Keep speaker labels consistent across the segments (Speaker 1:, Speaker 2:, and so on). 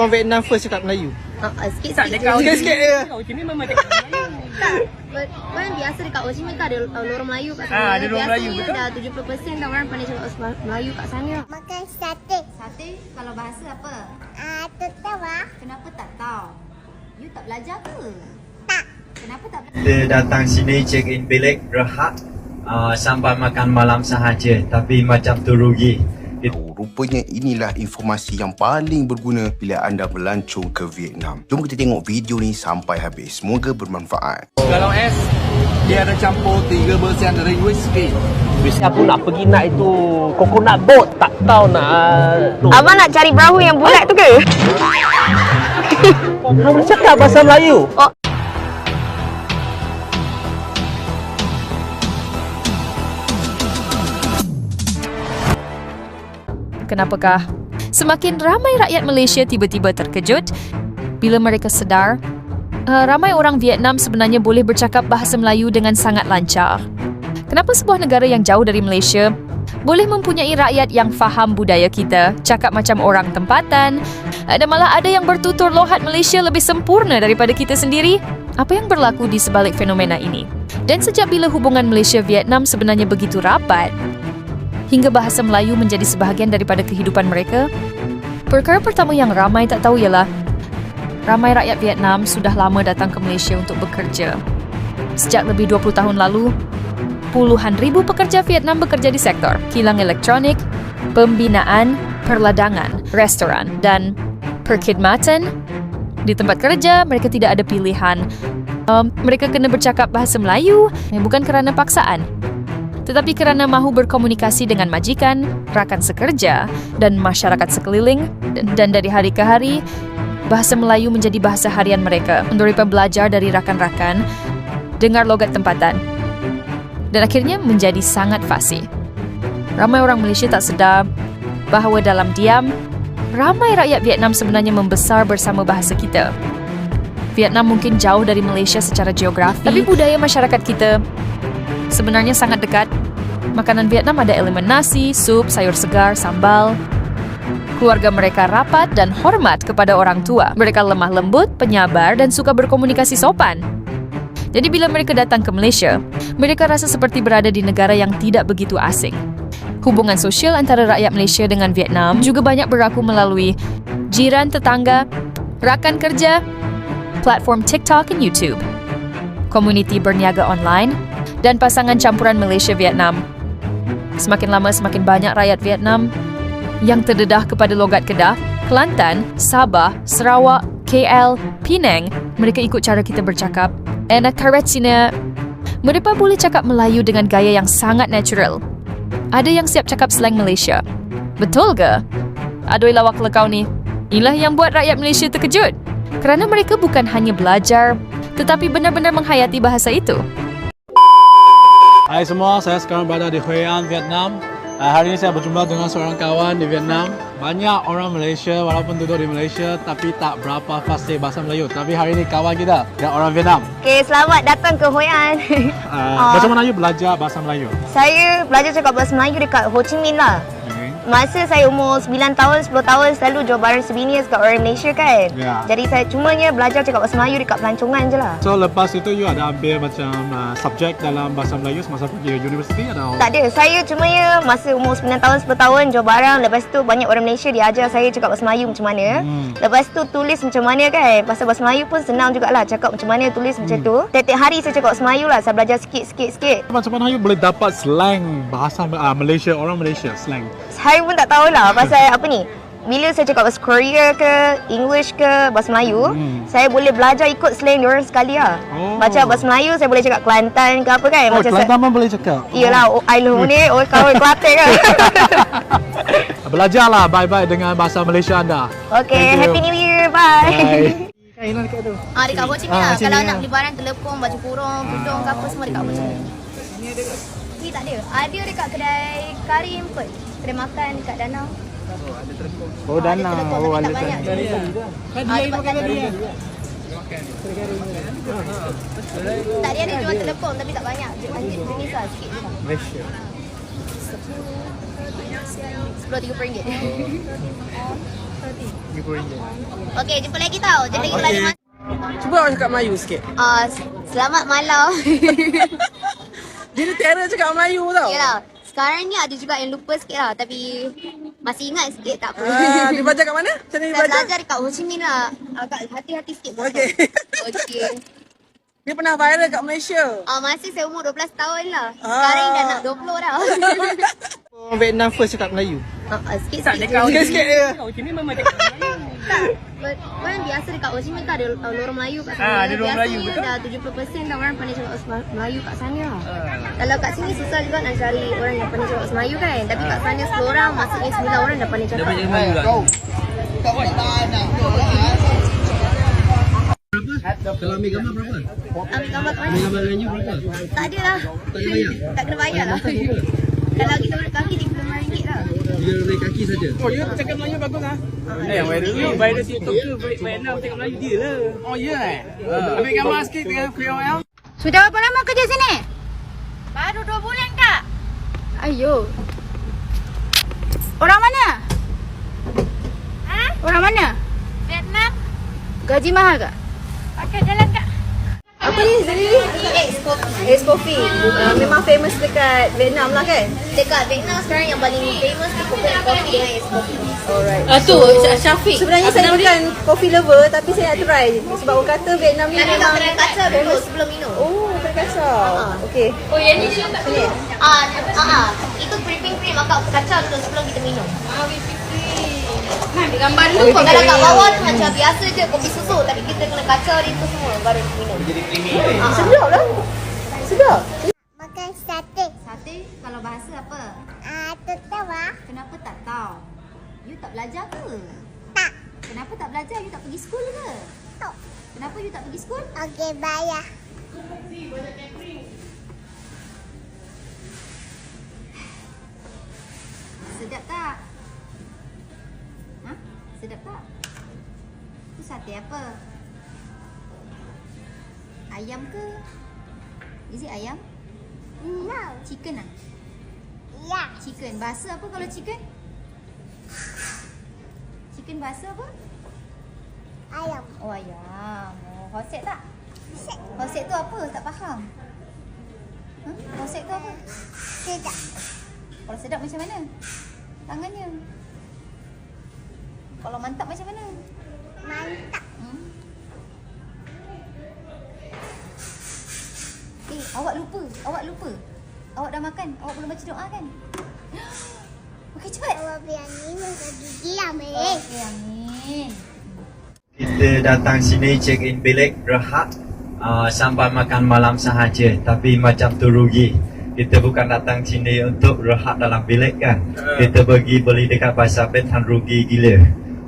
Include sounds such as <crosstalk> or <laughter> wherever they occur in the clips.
Speaker 1: Orang Vietnam first cakap Melayu.
Speaker 2: Uh, uh,
Speaker 3: Tak
Speaker 2: sikit-sikit
Speaker 3: dekat
Speaker 2: je.
Speaker 1: Sikit-sikit je.
Speaker 3: Kau sini memang dekat Melayu. <laughs>
Speaker 2: But, kan biasa dekat Ho Chi Minh kan ada uh, lorong Melayu kat sana.
Speaker 3: Ah, ada lorong Melayu, betul.
Speaker 2: Dah 70% dah orang pandai cakap bahasa Melayu kat sana.
Speaker 4: Makan sate.
Speaker 2: Sate kalau bahasa apa?
Speaker 4: Ah, tak tahu ah.
Speaker 2: Kenapa tak tahu? You tak belajar ke?
Speaker 4: Tak.
Speaker 2: Kenapa tak belajar?
Speaker 5: Kita datang sini check in bilik rehat uh, sampai makan malam sahaja tapi macam tu rugi.
Speaker 6: Oh, rupanya inilah informasi yang paling berguna bila anda melancong ke Vietnam. Jom kita tengok video ni sampai habis. Semoga bermanfaat.
Speaker 7: Kalau es dia ada campur 3% dari whisky.
Speaker 3: Aku nak pergi nak itu coconut boat. Tak tahu nak...
Speaker 2: Abang nak cari perahu yang bulat tu ke?
Speaker 3: Kau boleh cakap bahasa Melayu?
Speaker 8: Kenapakah? Semakin ramai rakyat Malaysia tiba-tiba terkejut bila mereka sedar uh, ramai orang Vietnam sebenarnya boleh bercakap bahasa Melayu dengan sangat lancar. Kenapa sebuah negara yang jauh dari Malaysia boleh mempunyai rakyat yang faham budaya kita, cakap macam orang tempatan, uh, dan malah ada yang bertutur lohat Malaysia lebih sempurna daripada kita sendiri? Apa yang berlaku di sebalik fenomena ini? Dan sejak bila hubungan Malaysia-Vietnam sebenarnya begitu rapat, hingga bahasa Melayu menjadi sebahagian daripada kehidupan mereka? Perkara pertama yang ramai tak tahu ialah ramai rakyat Vietnam sudah lama datang ke Malaysia untuk bekerja. Sejak lebih 20 tahun lalu, puluhan ribu pekerja Vietnam bekerja di sektor kilang elektronik, pembinaan, perladangan, restoran dan perkhidmatan. Di tempat kerja, mereka tidak ada pilihan. Um, mereka kena bercakap bahasa Melayu, bukan kerana paksaan, tetapi kerana mahu berkomunikasi dengan majikan, rakan sekerja dan masyarakat sekeliling dan, dari hari ke hari, bahasa Melayu menjadi bahasa harian mereka. Mereka belajar dari rakan-rakan, dengar logat tempatan dan akhirnya menjadi sangat fasih. Ramai orang Malaysia tak sedar bahawa dalam diam, ramai rakyat Vietnam sebenarnya membesar bersama bahasa kita. Vietnam mungkin jauh dari Malaysia secara geografi, tapi budaya masyarakat kita sebenarnya sangat dekat. Makanan Vietnam ada elemen nasi, sup, sayur segar, sambal. Keluarga mereka rapat dan hormat kepada orang tua. Mereka lemah lembut, penyabar dan suka berkomunikasi sopan. Jadi bila mereka datang ke Malaysia, mereka rasa seperti berada di negara yang tidak begitu asing. Hubungan sosial antara rakyat Malaysia dengan Vietnam juga banyak berlaku melalui jiran tetangga, rakan kerja, platform TikTok dan YouTube, komuniti berniaga online, dan pasangan campuran Malaysia-Vietnam. Semakin lama semakin banyak rakyat Vietnam yang terdedah kepada logat Kedah, Kelantan, Sabah, Sarawak, KL, Penang. Mereka ikut cara kita bercakap. And karetina, mereka boleh cakap Melayu dengan gaya yang sangat natural. Ada yang siap cakap slang Malaysia. Betul ke? Adoi lawak lekau ni. Inilah yang buat rakyat Malaysia terkejut. Kerana mereka bukan hanya belajar, tetapi benar-benar menghayati bahasa itu.
Speaker 7: Hai semua, saya sekarang berada di Hoi An, Vietnam. Uh, hari ini saya berjumpa dengan seorang kawan di Vietnam. Banyak orang Malaysia walaupun duduk di Malaysia tapi tak berapa fasih bahasa Melayu. Tapi hari ini kawan kita, dia orang Vietnam.
Speaker 2: Okay, selamat datang ke Hoi An.
Speaker 7: Uh, macam mana you belajar bahasa Melayu?
Speaker 2: saya belajar cakap bahasa Melayu dekat Ho Chi Minh lah. Masa saya umur 9 tahun, 10 tahun selalu jual barang souvenirs kat orang Malaysia kan.
Speaker 7: Ya.
Speaker 2: Jadi saya cumanya belajar cakap bahasa Melayu dekat pelancongan je lah.
Speaker 7: So lepas itu you ada ambil macam uh, subjek dalam bahasa Melayu semasa pergi universiti atau?
Speaker 2: Tak ada, saya cumanya masa umur 9 tahun, 10 tahun jual barang. Lepas tu banyak orang Malaysia dia ajar saya cakap bahasa Melayu macam mana.
Speaker 7: Hmm.
Speaker 2: Lepas tu tulis macam mana kan. Pasal bahasa Melayu pun senang jugalah cakap macam mana tulis macam tu. Tiap-tiap hari saya cakap bahasa Melayu lah. Saya belajar sikit-sikit-sikit.
Speaker 7: Macam mana you boleh dapat slang bahasa uh, Malaysia, orang Malaysia slang?
Speaker 2: Saya pun tak tahulah pasal apa ni. Bila saya cakap bahasa Korea ke, English ke, bahasa Melayu,
Speaker 7: Hmm.
Speaker 2: saya boleh belajar ikut slang diorang sekali lah.
Speaker 7: Oh.
Speaker 2: Macam bahasa Melayu saya boleh cakap Kelantan ke apa kan.
Speaker 7: Oh,
Speaker 2: Macam
Speaker 7: Kelantan pun boleh cakap?
Speaker 2: Iyalah, oh, I love ni, oh kawan Kelantan kan. <laughs>
Speaker 7: Belajarlah baik-baik dengan bahasa Malaysia anda.
Speaker 2: okay,
Speaker 7: Thank you.
Speaker 2: Happy New Year, bye.
Speaker 7: Bye. <laughs>
Speaker 2: Ah, dekat Ho Chi Minh
Speaker 7: Ah,
Speaker 2: lah.
Speaker 7: sini
Speaker 2: Kalau
Speaker 7: lah.
Speaker 2: nak beli barang telepon, baju kurung, tudung ke apa semua dekat Ho Chi Minh. Ni tak ada. Ada dekat kedai kari impet. Kedai makan dekat danau.
Speaker 7: Oh,
Speaker 2: Ah, ada telepon tapi tak banyak. Ah, tempat kari. Tak dia ada jual telepon tapi tak banyak. Jenis jenis lah sikit je.
Speaker 7: Malaysia.
Speaker 2: Sepuluh tiga ringgit. Okey, jumpa lagi tau. Jadi kita lagi mas-
Speaker 1: Cuba awak cakap Melayu sikit.
Speaker 2: Ah, selamat malam. <laughs>
Speaker 1: Dia ni terror cakap Melayu tau.
Speaker 2: Yalah. Sekarang ni ada juga yang lupa sikit lah Tapi masih ingat sikit tak apa
Speaker 1: Ah, dia belajar kat mana? Macam mana dia
Speaker 2: Saya
Speaker 1: belajar?
Speaker 2: belajar dekat Ho Chi Minh lah Agak hati-hati sikit
Speaker 1: Okey.
Speaker 2: Okey
Speaker 1: Dia pernah viral kat Malaysia.
Speaker 2: Ah, Masih saya umur 12 tahun lah
Speaker 1: Ah.
Speaker 2: Sekarang dah nak 20 dah <laughs>
Speaker 1: Orang Vietnam first cakap Melayu.
Speaker 2: Ah, ah, Sikit-sikit je
Speaker 1: Sikit-sikit je.
Speaker 2: But Orang biasa dekat Ho Chi Minh tu ada uh, lorong Melayu kat sana.
Speaker 1: Ah, ada lorong Melayu,
Speaker 2: Biasanya dah 70% dah orang pandai cakap Melayu kat sana lah. Kalau kat sini susah juga nak cari orang yang pandai cakap Melayu kan. Tapi kat sana 10 orang, maksudnya 9 orang dah pandai cakap.
Speaker 3: Melayu lah. Kalau ambil gambar berapa?
Speaker 2: Ambil gambar mana?
Speaker 3: Ambil gambar Melayu berapa?
Speaker 2: Tak ada lah.
Speaker 3: Tak kena bayar?
Speaker 2: Tak kena bayar lah. Kalau kita urut kaki, RM35 lah.
Speaker 3: Dia dari kaki saja.
Speaker 1: Oh, you cakap Melayu bagus ah.
Speaker 9: Eh, yang viral ni, viral TikTok ke Vietnam cakap Melayu dia lah.
Speaker 1: Oh, ya eh. Ambil gambar sikit dengan KOL.
Speaker 2: Sudah berapa lama kerja sini? Baru 2 bulan kak. Ayo. Orang mana? Ha? Orang mana? Vietnam. Gaji mahal kak? Jalan kak.
Speaker 10: Apa ni sendiri?
Speaker 2: Ace Coffee.
Speaker 10: Ace Coffee. Uh, memang famous dekat Vietnam lah kan?
Speaker 2: Dekat Vietnam sekarang yang paling famous coconut coffee dengan Ace Coffee.
Speaker 10: Alright.
Speaker 9: Ah tu, Syafiq.
Speaker 10: Sebenarnya saya bukan coffee lover tapi saya nak try sebab orang kata Vietnam ni
Speaker 2: Tapi tak
Speaker 10: memang
Speaker 2: kena kaca dulu sebelum minum.
Speaker 10: Oh, kena kacau. Okey.
Speaker 9: Oh, yang ni Syah tak
Speaker 10: Ni.
Speaker 2: Ah, ah. Itu whipping cream akak kacau dulu sebelum kita minum.
Speaker 9: Ah, whipping. Nah, gambar dulu.
Speaker 2: Kalau kat bawah tu macam biasa je kopi susu tapi kita kena kacau dia tu semua baru minum.
Speaker 10: Ah, sedap lah. Sedap.
Speaker 4: Makan sate.
Speaker 2: Sate kalau bahasa apa?
Speaker 4: Ah, tu tahu ah?
Speaker 2: Kenapa tak tahu? You tak belajar ke?
Speaker 4: Tak.
Speaker 2: Kenapa tak belajar? You tak pergi sekolah ke?
Speaker 4: Tak.
Speaker 2: Kenapa you tak pergi sekolah?
Speaker 4: Okey, bayar.
Speaker 2: Sedap tak? Sedap tak? Itu sate apa? Ayam ke? Is it ayam?
Speaker 4: No.
Speaker 2: Chicken ah?
Speaker 4: Ya.
Speaker 2: Chicken. Bahasa apa kalau chicken? Chicken bahasa apa?
Speaker 4: Ayam.
Speaker 2: Oh ayam. Oh, hosek tak? Hosek tu apa? Tak faham. Ha? Hosek tu apa?
Speaker 4: Tidak.
Speaker 2: Kalau sedap macam mana? Tangannya. Kalau mantap macam mana?
Speaker 4: Mantap.
Speaker 2: Hmm? Eh, awak lupa. Awak lupa. Awak dah makan. Awak belum baca doa kan? <gasps> Okey, cepat.
Speaker 4: Kalau biar ni mesti gigi lah, Mei.
Speaker 2: Okey, amin.
Speaker 5: Kita datang sini check in bilik rehat uh, sampai makan malam sahaja tapi macam tu rugi. Kita bukan datang sini untuk rehat dalam bilik kan. Kita pergi beli dekat pasar Betan rugi gila.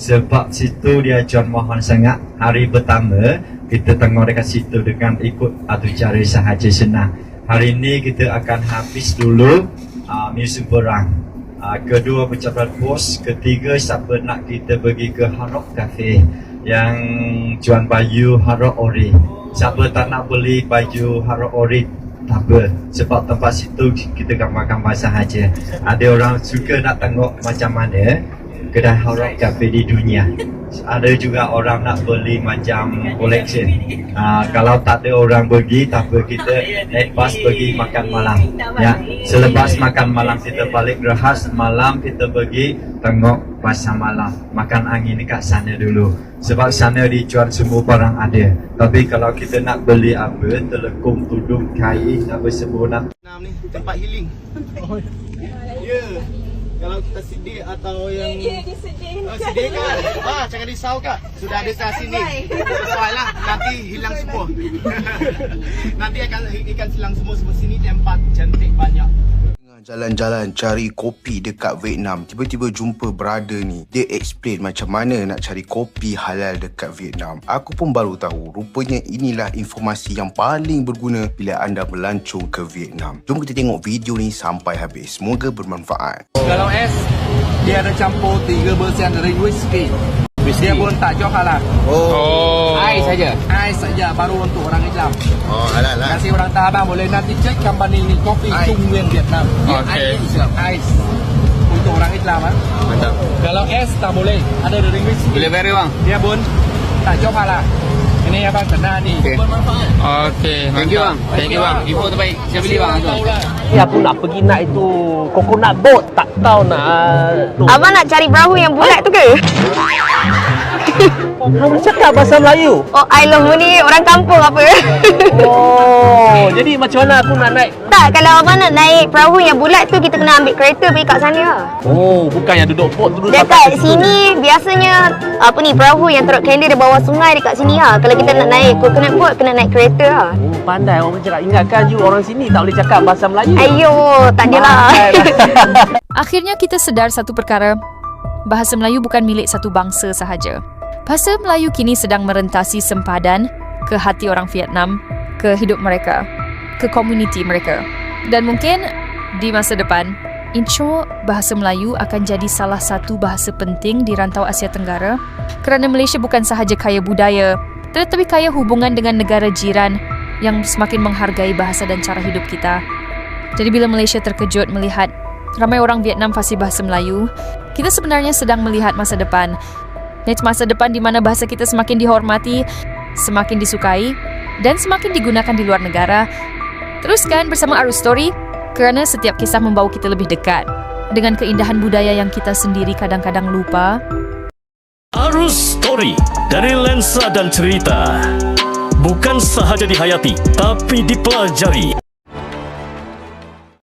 Speaker 5: Sebab situ dia jual mohon sangat. Hari pertama kita tengok dekat situ dengan ikut atau cara sahaja senang. Hari ini kita akan habis dulu uh, museum perang. Uh, kedua pejabat bos, ketiga siapa nak kita pergi ke Harok Cafe yang jual baju Harok Ori. Siapa tak nak beli baju Harok Ori tak apa sebab tempat situ kita gambar-gambar sahaja. Ada orang suka nak tengok macam mana kedai Harok Cafe di dunia. Ada juga orang nak beli macam collection. Uh, kalau tak ada orang pergi, tak apa kita advance pergi makan malam. Ya, selepas makan malam kita balik rehat malam kita pergi tengok pasar malam, makan angin dekat sana dulu. Sebab sana dijual semua barang ada. Tapi kalau kita nak beli apa, telekung, tudung, kain, apa semua nak
Speaker 11: ni tempat healing. <laughs> Ya. Kalau kita sedih atau yang Oh, sedih kan? Ah, jangan risau kak. Sudah ada saya sini. Lah. Nanti hilang semua. <laughs> Nanti akan ikan silang semua semua sini tempat cantik banyak.
Speaker 6: Tengah jalan-jalan cari kopi dekat Vietnam Tiba-tiba jumpa brother ni Dia explain macam mana nak cari kopi halal dekat Vietnam Aku pun baru tahu Rupanya inilah informasi yang paling berguna Bila anda melancong ke Vietnam Jom kita tengok video ni sampai habis Semoga bermanfaat
Speaker 9: Kalau es, dia ada campur 3% dari whisky. Dia pun tak jual halal.
Speaker 11: Oh.
Speaker 9: Ais saja. Ais saja baru untuk orang Islam.
Speaker 11: Oh, lah.
Speaker 9: Tak abang boleh nanti cek company ni kopi
Speaker 11: Ais.
Speaker 9: Trung Nguyên Việt Nam.
Speaker 11: Okey.
Speaker 9: Ais Islam. Ais. Untuk orang Islam ah.
Speaker 3: Mantap.
Speaker 9: Kalau S tak boleh. Ada the linguist.
Speaker 3: Boleh vary bang.
Speaker 9: Dia pun tak jawab halal. Ini abang kena ni. Okay.
Speaker 3: Okey, thank you bang. Thank you bang. Info terbaik. Saya beli bang tu. Ya aku nak pergi nak itu coconut boat. Tak tahu nak uh,
Speaker 12: Abang nak cari perahu yang bulat tu ke? <laughs>
Speaker 3: Kamu cakap bahasa Melayu.
Speaker 12: Oh, I love ni orang kampung apa?
Speaker 3: Oh, jadi macam mana aku nak naik?
Speaker 12: tak, kalau abang nak naik perahu yang bulat tu kita kena ambil kereta pergi kat sana lah.
Speaker 3: Oh, bukan yang duduk boat tu duduk
Speaker 12: Dekat sini biasanya apa ni perahu yang turut kender di bawah sungai dekat sini lah. Kalau kita nak naik coconut boat kena naik kereta lah.
Speaker 3: Oh, pandai orang cakap. Ingatkan you orang sini tak boleh cakap bahasa Melayu.
Speaker 12: Ayo, tak adalah. <laughs>
Speaker 8: Akhirnya kita sedar satu perkara. Bahasa Melayu bukan milik satu bangsa sahaja. Bahasa Melayu kini sedang merentasi sempadan ke hati orang Vietnam, ke hidup mereka, ke komuniti mereka. Dan mungkin di masa depan, insya bahasa Melayu akan jadi salah satu bahasa penting di rantau Asia Tenggara kerana Malaysia bukan sahaja kaya budaya, tetapi kaya hubungan dengan negara jiran yang semakin menghargai bahasa dan cara hidup kita. Jadi bila Malaysia terkejut melihat ramai orang Vietnam fasih bahasa Melayu, kita sebenarnya sedang melihat masa depan. Iaitu masa depan di mana bahasa kita semakin dihormati, semakin disukai dan semakin digunakan di luar negara. Teruskan bersama Arus Story kerana setiap kisah membawa kita lebih dekat dengan keindahan budaya yang kita sendiri kadang-kadang lupa.
Speaker 13: Arus Story dari lensa dan cerita. Bukan sahaja dihayati, tapi dipelajari